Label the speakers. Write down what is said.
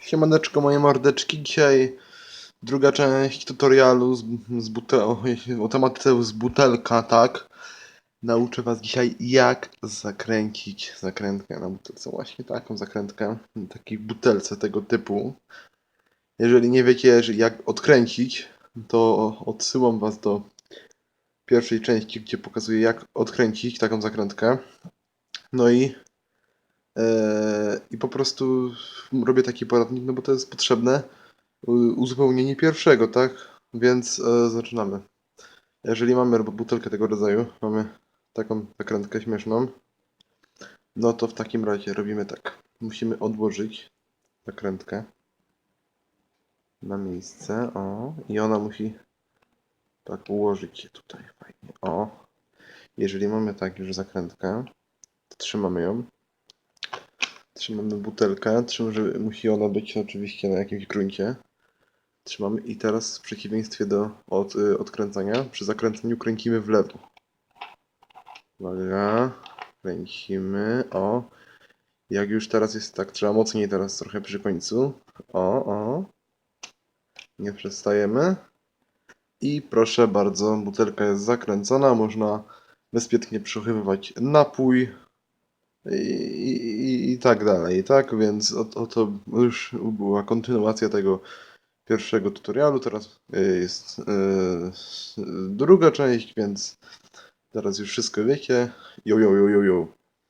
Speaker 1: Siemaneczko moje mordeczki, dzisiaj druga część tutorialu z, z butel o, tematyce z butelka, tak? Nauczę was dzisiaj jak zakręcić zakrętkę na butelce, właśnie taką zakrętkę, na takiej butelce tego typu. Jeżeli nie wiecie jak odkręcić, to odsyłam was do pierwszej części, gdzie pokazuję jak odkręcić taką zakrętkę. No i I po prostu robię taki poradnik, no bo to jest potrzebne uzupełnienie pierwszego, tak? Więc e, zaczynamy. Jeżeli mamy butelkę tego rodzaju, mamy taką zakrętkę śmieszną, no to w takim razie robimy tak. Musimy odłożyć zakrętkę na miejsce, o, i ona musi tak ułożyć się tutaj fajnie, o. Jeżeli mamy tak już zakrętkę, trzymamy ją. Trzymamy butelkę, trzymamy, że musi ona być oczywiście na jakimś gruncie. Trzymamy i teraz w przeciwieństwie do od, y, odkręcania, przy zakręceniu kręcimy w lewo. Uwaga, kręcimy, o. Jak już teraz jest tak, trzeba mocniej teraz trochę przy końcu. O, o. Nie przestajemy. I proszę bardzo, butelka jest zakręcona, można bezpiecznie przechowywać napój, i, i, tak dalej, tak? Więc oto już była kontynuacja tego pierwszego tutorialu. Teraz y, jest y, druga część, więc teraz już wszystko wiecie. Jo, jo, jo, jo, jo.